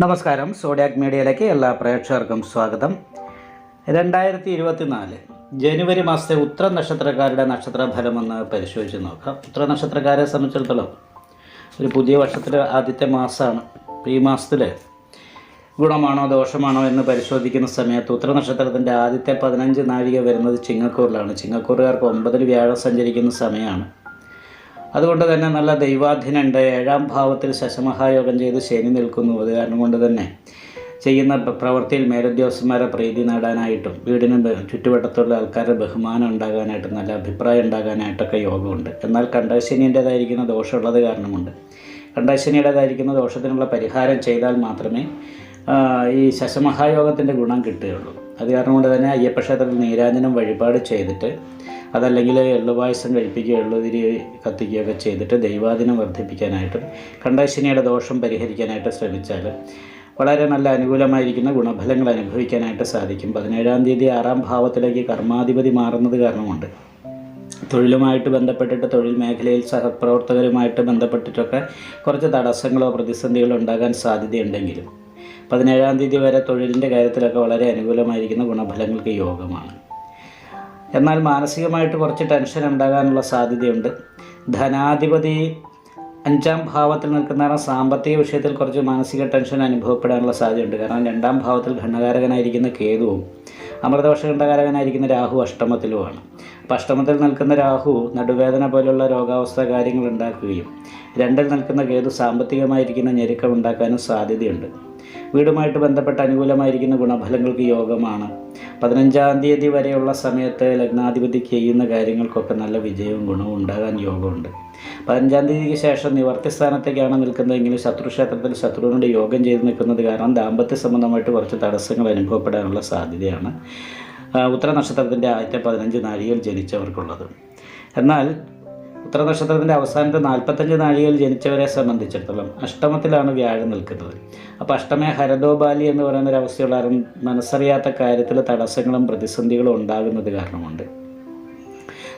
നമസ്കാരം. സോഡിയാക് മീഡിയയിലേക്ക് എല്ലാ പ്രേക്ഷകർക്കും സ്വാഗതം. രണ്ടായിരത്തി ഇരുപത്തിനാല് ജനുവരി മാസത്തെ ഉത്തര നക്ഷത്രക്കാരുടെ നക്ഷത്രഫലമെന്ന് പരിശോധിച്ച് നോക്കാം. ഉത്തര നക്ഷത്രക്കാരെ സംബന്ധിച്ചിടത്തോളം ഒരു പുതിയ വർഷത്തിലെ ആദ്യത്തെ മാസമാണ് ഈ മാസത്തിൽ ഗുണമാണോ ദോഷമാണോ എന്ന് പരിശോധിക്കുന്ന സമയത്ത് ഉത്തര നക്ഷത്രത്തിന്റെ ആദ്യത്തെ പതിനഞ്ച് നാഴിക വരുന്നത് ചിങ്ങക്കൂറിലാണ്. ചിങ്ങക്കൂറുകാർക്ക് ഒമ്പതിൽ വ്യാഴം സഞ്ചരിക്കുന്ന സമയമാണ്. അതുകൊണ്ട് തന്നെ നല്ല ദൈവാധീനുണ്ട് ഏഴാം ഭാവത്തിൽ ശശമഹായോഗം ചെയ്ത് ശനി നിൽക്കുന്നു. അത് കാരണം കൊണ്ട് തന്നെ ചെയ്യുന്ന പ്ര- പ്രവൃത്തിയിൽ മേലുദ്യോഗസ്ഥന്മാരെ പ്രീതി നേടാനായിട്ടും വീടിന് ചുറ്റുവട്ടത്തുള്ള ആൾക്കാരുടെ ബഹുമാനം ഉണ്ടാകാനായിട്ടും നല്ല അഭിപ്രായം ഉണ്ടാകാനായിട്ടൊക്കെ യോഗമുണ്ട്. എന്നാൽ കണ്ടശനിന്റേതായിരിക്കുന്ന ദോഷമുള്ളത് കാരണമുണ്ട്. കണ്ടശനിയുടേതായിരിക്കുന്ന ദോഷത്തിനുള്ള പരിഹാരം ചെയ്താൽ മാത്രമേ ഈ ശശമഹായോഗത്തിന്റെ ഗുണം കിട്ടുകയുള്ളൂ. അത് കാരണം കൊണ്ട് തന്നെ അയ്യപ്പ ക്ഷേത്രത്തിൽ നീരാഞ്ജനം വഴിപാട് ചെയ്തിട്ട് അതല്ലെങ്കിൽ എള്ളുപായസം കഴിപ്പിക്കുകയോ എള്ളുതിരി കത്തിക്കുകയൊക്കെ ചെയ്തിട്ട് ദൈവാദിനം വർദ്ധിപ്പിക്കാനായിട്ടും കണ്ടശനിയുടെ ദോഷം പരിഹരിക്കാനായിട്ട് ശ്രമിച്ചാൽ വളരെ നല്ല അനുകൂലമായിരിക്കുന്ന ഗുണഫലങ്ങൾ അനുഭവിക്കാനായിട്ട് സാധിക്കും. പതിനേഴാം തീയതി ആറാം ഭാവത്തിലേക്ക് കർമാധിപതി മാറുന്നത് കാരണമുണ്ട്. തൊഴിലുമായിട്ട് ബന്ധപ്പെട്ടിട്ട് തൊഴിൽ മേഖലയിൽ സഹപ്രവർത്തകരുമായിട്ട് ബന്ധപ്പെട്ടിട്ടൊക്കെ കുറച്ച് തടസ്സങ്ങളോ പ്രതിസന്ധികളോ ഉണ്ടാകാൻ സാധ്യതയുണ്ടെങ്കിലും പതിനേഴാം തീയതി വരെ തൊഴിലിന്റെ കാര്യത്തിലൊക്കെ വളരെ അനുകൂലമായിരിക്കുന്ന ഗുണഫലങ്ങൾക്ക് യോഗമാണ്. എന്നാൽ മാനസികമായിട്ട് കുറച്ച് ടെൻഷൻ ഉണ്ടാകാനുള്ള സാധ്യതയുണ്ട്. ധനാധിപതി അഞ്ചാം ഭാവത്തിൽ നിൽക്കുന്ന സാമ്പത്തിക വിഷയത്തിൽ കുറച്ച് മാനസിക ടെൻഷൻ അനുഭവപ്പെടാനുള്ള സാധ്യതയുണ്ട്. കാരണം രണ്ടാം ഭാവത്തിൽ ഘടകാരകനായിരിക്കുന്ന കേതുവും അമൃതവർഷ ഘടകാരകനായിരിക്കുന്ന രാഹു അഷ്ടമത്തിലുമാണ്. അപ്പം അഷ്ടമത്തിൽ നിൽക്കുന്ന രാഹു നടുവേദന പോലുള്ള രോഗാവസ്ഥ കാര്യങ്ങൾ ഉണ്ടാക്കുകയും രണ്ടിൽ നിൽക്കുന്ന കേതു സാമ്പത്തികമായിരിക്കുന്ന ഞെരുക്കം ഉണ്ടാക്കാനും സാധ്യതയുണ്ട്. വീടുമായിട്ട് ബന്ധപ്പെട്ട അനുകൂലമായിരിക്കുന്ന ഗുണഫലങ്ങൾക്ക് യോഗമാണ്. പതിനഞ്ചാം തീയതി വരെയുള്ള സമയത്ത് ലഗ്നാധിപതി ചെയ്യുന്ന കാര്യങ്ങൾക്കൊക്കെ നല്ല വിജയവും ഗുണവും ഉണ്ടാകാൻ യോഗമുണ്ട്. പതിനഞ്ചാം തീയതിക്ക് ശേഷം നിവർത്തി സ്ഥാനത്തേക്കാണ് നിൽക്കുന്നതെങ്കിലും ശത്രുക്ഷേത്രത്തിൽ ശത്രുവിനോട് യോഗം ചെയ്ത് നിൽക്കുന്നത് കാരണം ദാമ്പത്യ സംബന്ധമായിട്ട് കുറച്ച് തടസ്സങ്ങൾ അനുഭവപ്പെടാനുള്ള സാധ്യതയാണ് ഉത്തര നക്ഷത്രത്തിന്റെ ആദ്യത്തെ പതിനഞ്ച് നാഴികയിൽ ജനിച്ചവർക്കുള്ളത്. എന്നാൽ ഉത്തര നക്ഷത്രത്തിന്റെ അവസാനത്തെ നാൽപ്പത്തഞ്ച് നാഴികയിൽ ജനിച്ചവരെ സംബന്ധിച്ചിടത്തോളം അഷ്ടമത്തിലാണ് വ്യാഴം നിൽക്കുന്നത്. അപ്പോൾ അഷ്ടമേ ഹരദോബാലി എന്ന് പറയുന്ന ഒരു അവസ്ഥയുള്ള ആരും മനസ്സറിയാത്ത കാര്യത്തിൽ തടസ്സങ്ങളും പ്രതിസന്ധികളും ഉണ്ടാകുന്നത് കാരണമുണ്ട്.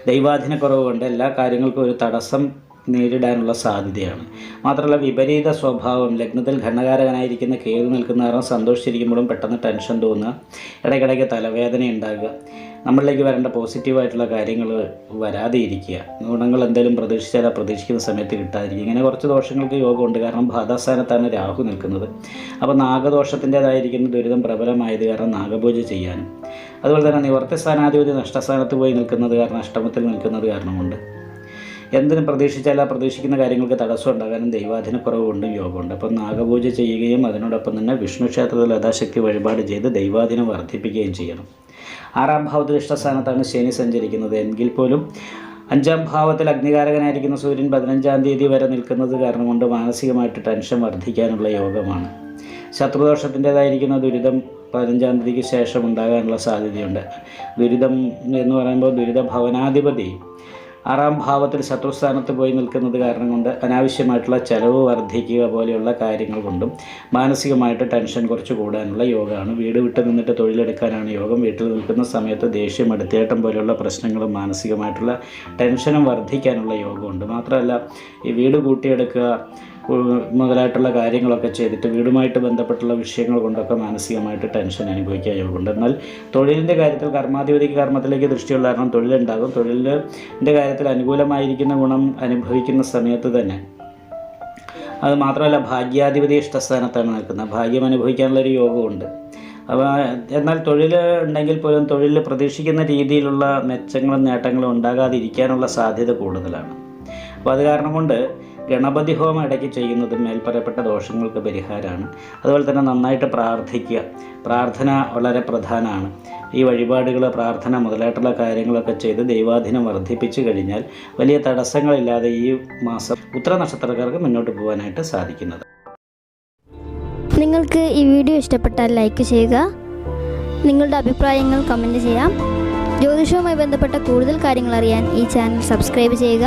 ദൈവാധീന കുറവ് കൊണ്ട് എല്ലാ കാര്യങ്ങൾക്കും ഒരു തടസ്സം നേരിടാനുള്ള സാധ്യതയാണ്. മാത്രമല്ല വിപരീത സ്വഭാവം ലഗ്നത്തിൽ ഘനകാരകനായിരിക്കുന്ന കേതു നിൽക്കുന്ന കാരണം സന്തോഷിച്ചിരിക്കുമ്പോഴും പെട്ടെന്ന് ടെൻഷൻ തോന്നുക ഇടയ്ക്കിടയ്ക്ക് തലവേദന ഉണ്ടാകുക നമ്മളിലേക്ക് വരേണ്ട പോസിറ്റീവായിട്ടുള്ള കാര്യങ്ങൾ വരാതെ ഇരിക്കുക ഗുണങ്ങൾ എന്തെങ്കിലും പ്രതീക്ഷിച്ചാൽ ആ പ്രതീക്ഷിക്കുന്ന സമയത്ത് കിട്ടാതിരിക്കുക. ഇങ്ങനെ കുറച്ച് ദോഷങ്ങൾക്ക് യോഗമുണ്ട്. കാരണം ബാധാസ്ഥാനത്താണ് രാഹു നിൽക്കുന്നത്. അപ്പോൾ നാഗദോഷത്തിന്റെതായിരിക്കുന്ന ദുരിതം പ്രബലമായത് കാരണം നാഗപൂജ ചെയ്യാനും. അതുപോലെ തന്നെ നിവർത്തി സ്ഥാനാധിപതി നഷ്ടസ്ഥാനത്ത് പോയി നിൽക്കുന്നത് കാരണം അഷ്ടമത്തിൽ നിൽക്കുന്നത് കാരണമുണ്ട്. എന്തിനും പ്രതീക്ഷിച്ചാൽ ആ പ്രതീക്ഷിക്കുന്ന കാര്യങ്ങൾക്ക് തടസ്സം ഉണ്ടാകാനും ദൈവാധീനക്കുറവ് കൊണ്ടും യോഗമുണ്ട്. അപ്പം നാഗപൂജ ചെയ്യുകയും അതിനോടൊപ്പം തന്നെ വിഷ്ണു ക്ഷേത്രത്തിൽ യഥാശക്തി വഴിപാട് ചെയ്ത് ദൈവാധീനം വർദ്ധിപ്പിക്കുകയും ചെയ്യണം. ആറാം ഭാവത്തിൽ ഇഷ്ടസ്ഥാനത്താണ് ശനി സഞ്ചരിക്കുന്നത്. എങ്കിൽ പോലും അഞ്ചാം ഭാവത്തിൽ അഗ്നികാരകനായിരിക്കുന്ന സൂര്യൻ പതിനഞ്ചാം തീയതി വരെ നിൽക്കുന്നത് കാരണം കൊണ്ട് മാനസികമായിട്ട് ടെൻഷൻ വർദ്ധിക്കാനുള്ള യോഗമാണ്. ശത്രുദോഷത്തിന്റെതായിരിക്കുന്ന ദുരിതം പതിനഞ്ചാം തീയതിക്ക് ശേഷം ഉണ്ടാകാനുള്ള സാധ്യതയുണ്ട്. ദുരിതം എന്ന് പറയുമ്പോൾ ദുരിത ഭവനാധിപതി ആറാം ഭാവത്തിൽ ശത്രുസ്ഥാനത്ത് പോയി നിൽക്കുന്നത് കാരണം കൊണ്ട് അനാവശ്യമായിട്ടുള്ള ചെലവ് വർദ്ധിക്കുക പോലെയുള്ള കാര്യങ്ങൾ കൊണ്ടും മാനസികമായിട്ട് ടെൻഷൻ കുറച്ച് കൂടാനുള്ള യോഗമാണ്. വീട് വിട്ട് നിന്നിട്ട് തൊഴിലെടുക്കാനാണ് യോഗം. വീട്ടിൽ നിൽക്കുന്ന സമയത്ത് ദേഷ്യം എടുത്തേട്ടം പോലെയുള്ള പ്രശ്നങ്ങളും മാനസികമായിട്ടുള്ള ടെൻഷനും വർദ്ധിക്കാനുള്ള യോഗമുണ്ട്. മാത്രമല്ല ഈ വീട് കൂട്ടിയെടുക്കുക മുതലായിട്ടുള്ള കാര്യങ്ങളൊക്കെ ചെയ്തിട്ട് വീടുമായിട്ട് ബന്ധപ്പെട്ടുള്ള വിഷയങ്ങൾ കൊണ്ടൊക്കെ മാനസികമായിട്ട് ടെൻഷൻ അനുഭവിക്കാൻ എന്നാൽ തൊഴിലിന്റെ കാര്യത്തിൽ കർമാധിപതിക്ക് കർമ്മത്തിലേക്ക് ദൃഷ്ടിയുള്ള കാരണം തൊഴിലുണ്ടാകും. തൊഴിലിന്റെ കാര്യത്തിൽ അനുകൂലമായിരിക്കുന്ന ഗുണം അനുഭവിക്കുന്ന സമയത്ത് തന്നെ അത് മാത്രമല്ല ഭാഗ്യാധിപതി ഇഷ്ടസ്ഥാനത്താണ് നിൽക്കുന്നത്. ഭാഗ്യം അനുഭവിക്കാനുള്ളൊരു യോഗമുണ്ട് അപ്പോൾ എന്നാൽ തൊഴിൽ ഉണ്ടെങ്കിൽ പോലും തൊഴിൽ പ്രതീക്ഷിക്കുന്ന രീതിയിലുള്ള മെച്ചങ്ങളും നേട്ടങ്ങളും ഉണ്ടാകാതിരിക്കാനുള്ള സാധ്യത കൂടുതലാണ്. അപ്പോൾ അത് കാരണം കൊണ്ട് ഗണപതി ഹോമം ഇടയ്ക്ക് ചെയ്യുന്നതും മേൽപ്പറയപ്പെട്ട ദോഷങ്ങൾക്ക് പരിഹാരമാണ്. അതുപോലെ തന്നെ നന്നായിട്ട് പ്രാർത്ഥിക്കുക. പ്രാർത്ഥന വളരെ പ്രധാനമാണ്. ഈ വഴിപാടുകൾ പ്രാർത്ഥന മുതലായിട്ടുള്ള കാര്യങ്ങളൊക്കെ ചെയ്ത് ദൈവാധീനം വർദ്ധിപ്പിച്ചു കഴിഞ്ഞാൽ വലിയ തടസ്സങ്ങളില്ലാതെ ഈ മാസം ഉത്തര നക്ഷത്രക്കാർക്ക് മുന്നോട്ട് പോകാനായിട്ട് സാധിക്കുന്നത്. നിങ്ങൾക്ക് ഈ വീഡിയോ ഇഷ്ടപ്പെട്ടാൽ ലൈക്ക് ചെയ്യുക. നിങ്ങളുടെ അഭിപ്രായങ്ങൾ കമന്റ് ചെയ്യാം. ജ്യോതിഷവുമായി ബന്ധപ്പെട്ട കൂടുതൽ കാര്യങ്ങൾ അറിയാൻ ഈ ചാനൽ സബ്സ്ക്രൈബ് ചെയ്യുക.